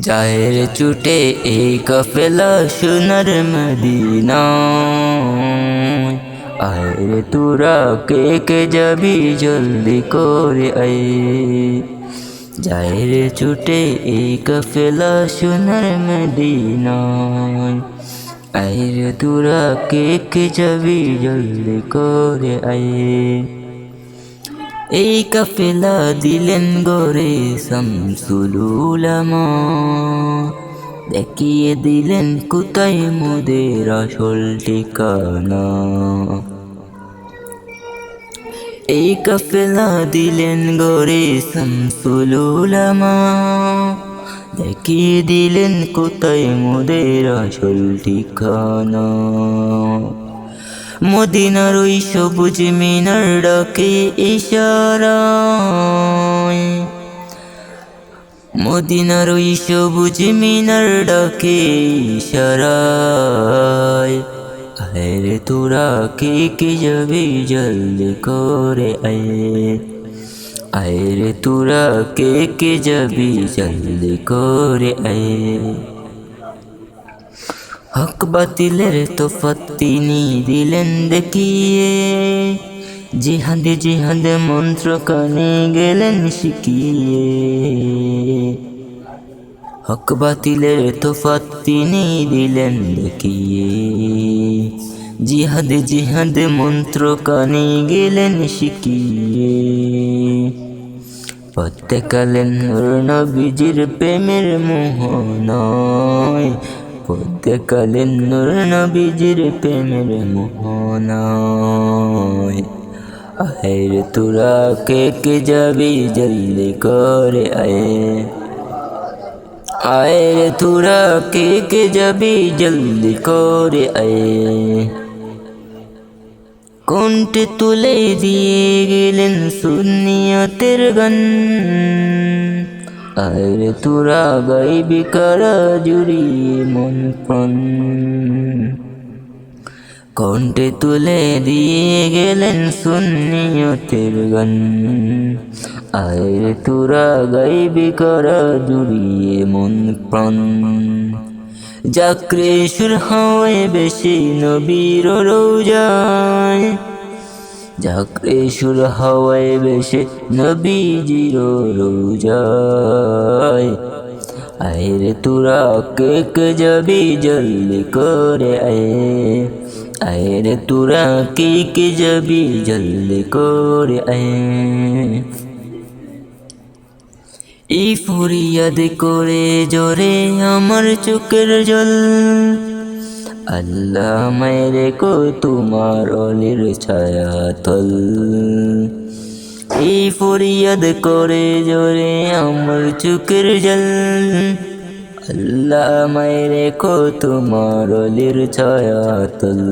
জায়ের চুটে এই কফেলা সোনার মদিনা আয় তোরা কে কে যাবি জলদি করে আয় জায়ের চুটে এই কফেলা সোনার মদিনা আয় তোরা কে কে যাবি জলদি করে আয় এই কাফেলা দিলেন গরে দেখিয়ে দিলেন কোথায় মোদের আসল ঠিকানা। এই কাফেলা দিলেন গরে শামসুলুলামা দেখিয়ে দিলেন কোথায় মোদের আসল ঠিকানা। মদিনার ওই সবুজ মিনার ডাকে ইশারায় মদিনার ওই সবুজ মিনার ডাকে ইশারায় আরে তোরা কে কে যাবি জলদি করে আয়। আরে তোরা কে কে যাবি জলদি করে আয়। হক বাতিলের তোফাত তিনি দিলেন দেখিয়ে। জিহাদে জিহাদে মন্ত্র কানে গেলেন শিখিয়ে। হক বাতিলের তোফাত তিনি দিলেন দেখিয়ে। জিহাদে জিহাদে মন্ত্র কানে গেলেন শিখিয়ে। প্রত্যেকালেন নবীজির প্রেমের মোহনায় প্রত্যেকালেন নূর নবীজির প্রেমের মোহনায়। আহের তোরা কে কে যাবি জলদি করে আয়ে। আয়ে রে তোরা কে কে যাবি জলদি করে আয়ে। কোনটি তুলে দিয়ে গেলেন সুনিয়তের গান। আরে তোরা গাইবি কারা জুড়ি মন প্রাণ? কণ্ঠে তুলে দিয়ে গেলেন সুনিয়তের গান। আরে তোরা গাইবি কারা জুড়িয়ে মন প্রাণ? জাকরে সুর হয় বেশি নবীর রোজায়। জাকরে সুর হাওয়ায় বেশে নবীজির রোজায় আয়ের তোরা কে কে যাবি জলদি করে, আয়ে। আয়ের তোরা কে কে যাবি জলদি করে, আয়ে। এই ফুরিয়াদ করে জোরে আমার চোখের জল। আল্লাহ মেরে কো তোমার অলির ছায়া তল। এই ফরিয়াদ করে জোরে আমার চোখের জল। আল্লাহ মেরে কো তোমার অলির ছায়া তল।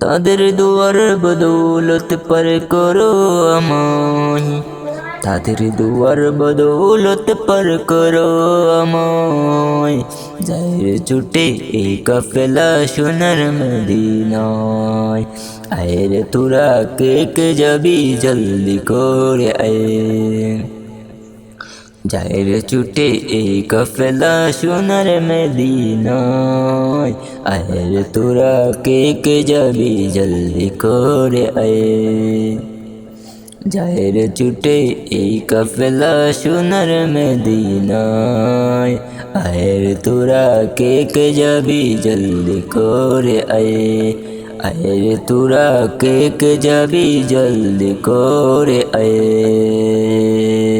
তাদের দুয়ার বদৌলত পর করো আমায়। তাদের দুয়ার বদৌলত পর করো আমায়। যাই ছুটে এই কাফেলা সোনার মদিনায়। আয়ের তোরা কে কে যাবি জলদি করে আয়ে। যায়ের ছুটে এই কাফেলা সোনার মদিনায়। আয়ের তোরা কে কে যাবি জলদি করে আয়ে। যায়ের ছুটে এই কাফেলা সোনার মদিনায় আয়ের তোরা কে কে যাবি জলদি করে আয়ে আয়ের তোরা কে কে যাবি জলদি করে আয়ে